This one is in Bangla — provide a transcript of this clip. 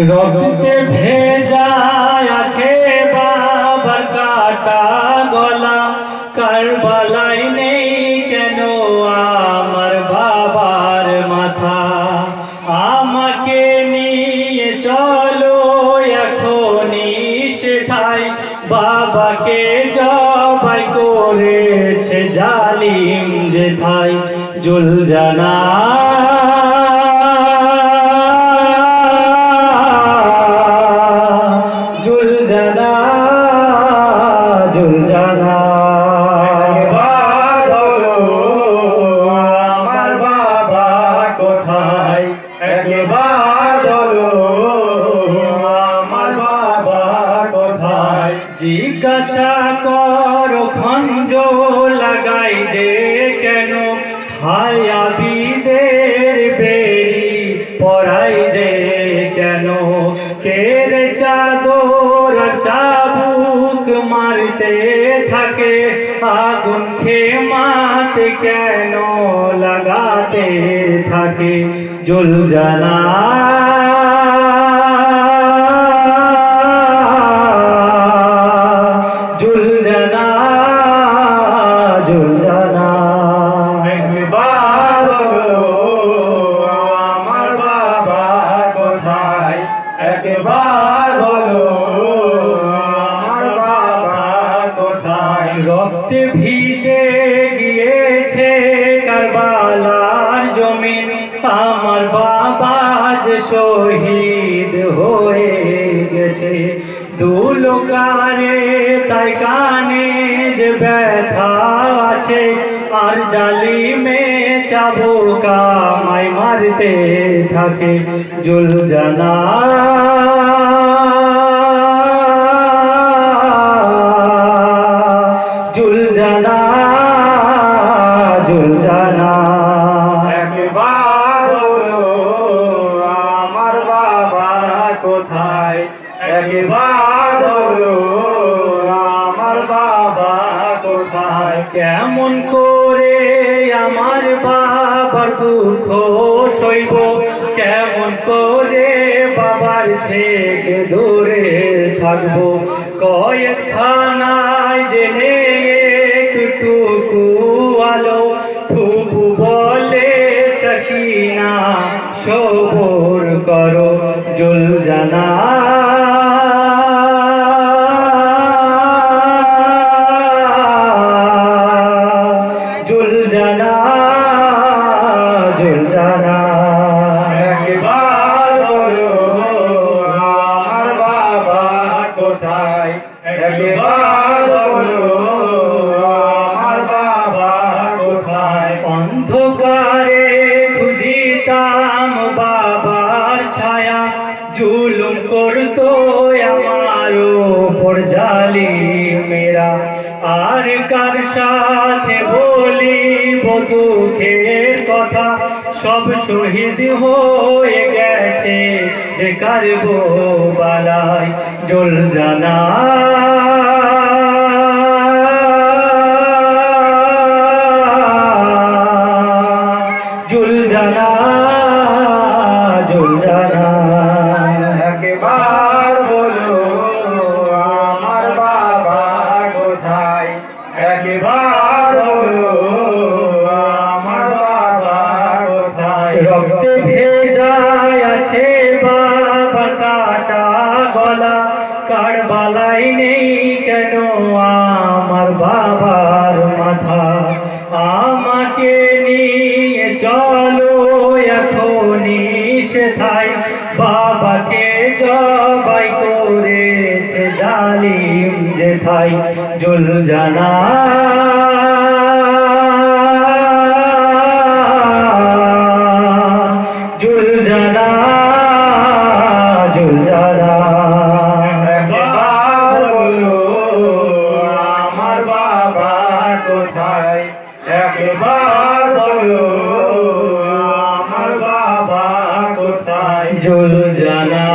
রক্তে ভেজা আছে বাবার কাটা গলা। কারবালাই নেই কেন আমার বাবার মাথা? আমাকে নিয়ে চলো এখনই সেথায়। বাবাকে জবাই করেছে জালিম যেথায় জুল জানা একবার বলো, আমার বাবা কোথায়? জিজ্ঞাসা কর, খঞ্জ লাগাই যে কেন? হায়াবিদের বেরি পড়াই যে কেন? কের চাদর চাবুক মারতে থাকে? আগুন খেমাতে কেন লাগাতে থাকে? জুল জানা। জুল জানা জুল জানা। বলো আমার বাবা কোথায়? একবার বলো আমার বাবা কোথায়? রক্তে ভিজে গিয়েছে শহীদ হয়ে গেছে। দুলোকারে তাই কানে যে ব্যথা আছে, আর জালিমে চাবুকা মাই মারতে থাকে জুল জানা। জুল জানা জুল জানা। বাবা কোথায় কেমন করে আমার বাবার দুঃখ সইব? কেমন করে বাবার থেকে দূরে থাকব? কয়েক খানায় জেনে একটুকু আলো ফুবু বলে সখিনা, সবর করো জুল জানা জুল জানা জুল জানা। একবার বলো আমার বাবা কোথায়? একবার বলো আমার বাবা কোথায়? অন্ধকারে খুঁজিতাম বাবার ছায়া জুলুম করতো আমার ওপর জালি মেরা। আর কার সাথে কথা সব শহীদ হয়ে গেছে যে কারবো বালাই জল জানা নেই কেন আমার বাবার মাথা? আমাকে নিয়ে চলো এখনই সেথায়। বাবাকে জবাই করেছে জালিম যেথায় জুল জানা। জুল জানা জুল জানা। আসল জানা